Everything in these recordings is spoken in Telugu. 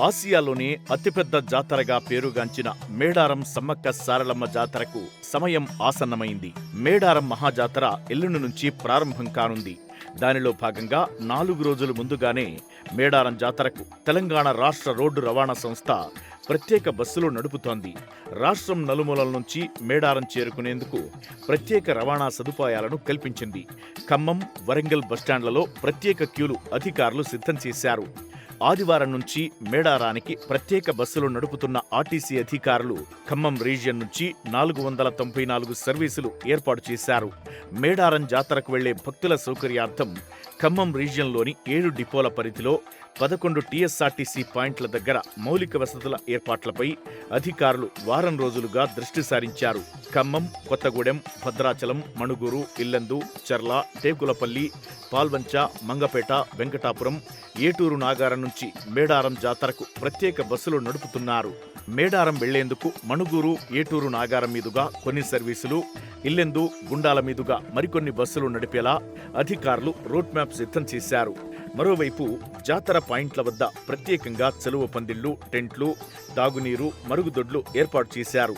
ఆసియాలోనే అతిపెద్ద జాతరగా పేరుగాంచిన మేడారం సమ్మక్క సారలమ్మ జాతరకు సమయం ఆసన్నమైంది. మేడారం మహాజాతర ఎల్లుండి నుంచి ప్రారంభం కానుంది. దానిలో భాగంగా నాలుగు రోజులు ముందుగానే మేడారం జాతరకు తెలంగాణ రాష్ట్ర రోడ్డు రవాణా సంస్థ ప్రత్యేక బస్సులు నడుపుతోంది. రాష్ట్రం నలుమూలల నుంచి మేడారం చేరుకునేందుకు ప్రత్యేక రవాణా సదుపాయాలను కల్పించింది. ఖమ్మం వరంగల్ బస్టాండ్లలో ప్రత్యేక క్యూలు అధికారులు సిద్ధం చేశారు. ఆదివారం నుంచి మేడారానికి ప్రత్యేక బస్సులు నడుపుతున్న ఆర్టీసీ అధికారులు ఖమ్మం రీజియన్ నుంచి నాలుగు వందల తొంభై నాలుగు సర్వీసులు ఏర్పాటు చేశారు. మేడారం జాతరకు వెళ్ళే భక్తుల సౌకర్యార్థం ఖమ్మం రీజియన్లోని ఏడు డిపోల పరిధిలో పదకొండు టీఎస్ఆర్టీసీ పాయింట్ల దగ్గర మౌలిక వసతుల ఏర్పాట్లపై అధికారులు వారం రోజులుగా దృష్టి సారించారు. ఖమ్మం కొత్తగూడెం భద్రాచలం మణుగూరు ఇల్లందు చర్ల టేకులపల్లి పాల్వంచ మంగపేట వెంకటాపురం ఏటూరు నాగారం నుంచి మేడారం జాతరకు ప్రత్యేక బస్సులు నడుపుతున్నారు. మేడారం వెళ్ళేందుకు మణుగూరు ఏటూరు నాగారం మీదుగా కొన్ని సర్వీసులు ఇల్లెందు గుండాల మీదుగా మరికొన్ని బస్సులు నడిపేలా అధికారులు రూట్ మ్యాప్ సిద్ధం చేశారు. మరోవైపు జాతర పాయింట్ల వద్ద ప్రత్యేకంగా చెలువ పందిళ్ళు టెంట్లు తాగునీరు మరుగుదొడ్లు ఏర్పాటు చేశారు.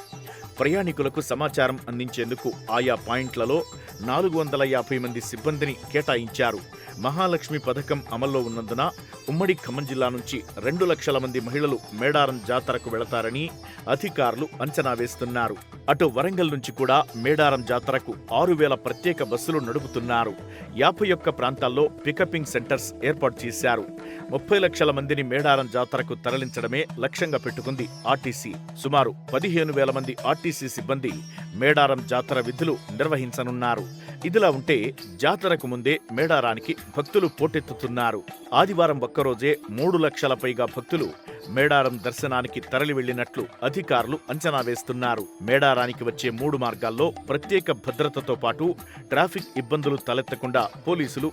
ప్రయాణికులకు సమాచారం అందించేందుకు ఆయా పాయింట్లలో నాలుగు వందల యాభై మంది సిబ్బందిని కేటాయించారు. మహాలక్ష్మి పథకం అమల్లో ఉన్నందున ఉమ్మడి ఖమ్మం జిల్లా నుంచి రెండు లక్షల మంది మహిళలు మేడారం జాతరకు వెళతారని అధికారులు అంచనా వేస్తున్నారు. అటు వరంగల్ నుంచి కూడా మేడారం జాతరకు ఆరు వేల ప్రత్యేక బస్సులు నడుపుతున్నారు. యాభై ఒక్క ప్రాంతాల్లో పికపింగ్ సెంటర్స్ ఏర్పాటు చేశారు. ముప్పై లక్షల మందిని మేడారం జాతరకు తరలించడమే లక్ష్యంగా పెట్టుకుంది ఆర్టీసీ. సుమారు పదిహేను వేల మంది ఆర్టీసీ సిబ్బంది మేడారం జాతర విధులు నిర్వహించనున్నారు. ఇదిలా ఉంటే జాతరకు ముందే మేడారానికి భక్తులు పోటెత్తుతున్నారు. ఆదివారం ఒక్కరోజే మూడు లక్షల పైగా భక్తులు మేడారం దర్శనానికి తరలి వెళ్ళినట్లు అధికారులు అంచనా వేస్తున్నారు. మేడారానికి వచ్చే మూడు మార్గాల్లో ప్రత్యేక భద్రతతో పాటు ట్రాఫిక్ ఇబ్బందులు తలెత్తకుండా పోలీసులు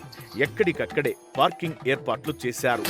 ఎక్కడికక్కడే పార్కింగ్ ఏర్పాట్లు చేశారు.